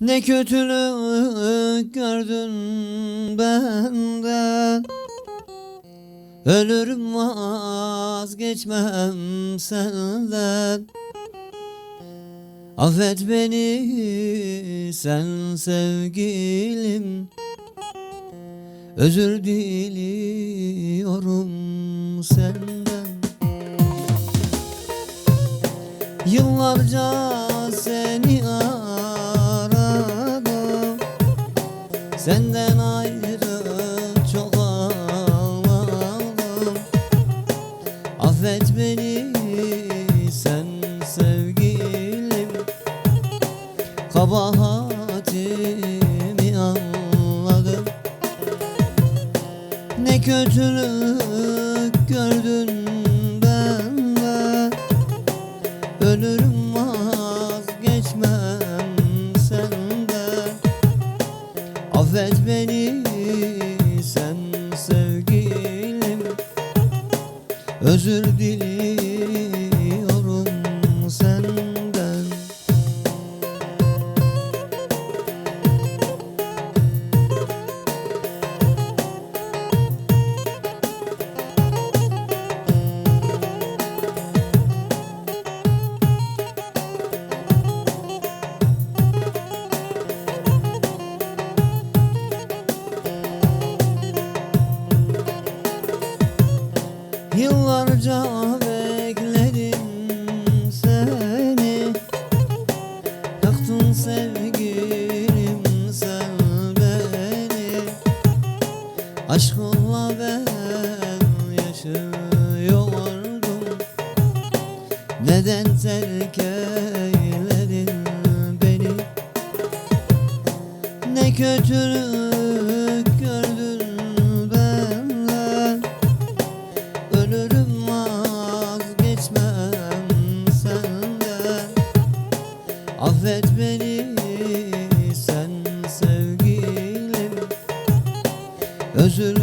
Ne kötülük gördün benden Ölürüm vazgeçmem senden. Affet beni sen sevgilim. Özür diliyorum senden. Yıllarca seni Senden ayrı çok ağladım. Affet beni sen sevgilim. Kabahatimi anladım. Ne kötülük gördün benden. Ölürüm vazgeçmem Affet beni sen sevgilim. Özür diliyorum Yıllarca bekledim seni. Yaktın sevgilim sen beni. Aşkınla ben yaşıyordum. Neden terk eyledin beni? Ne kötülük Affet beni sen sevgilim. Özür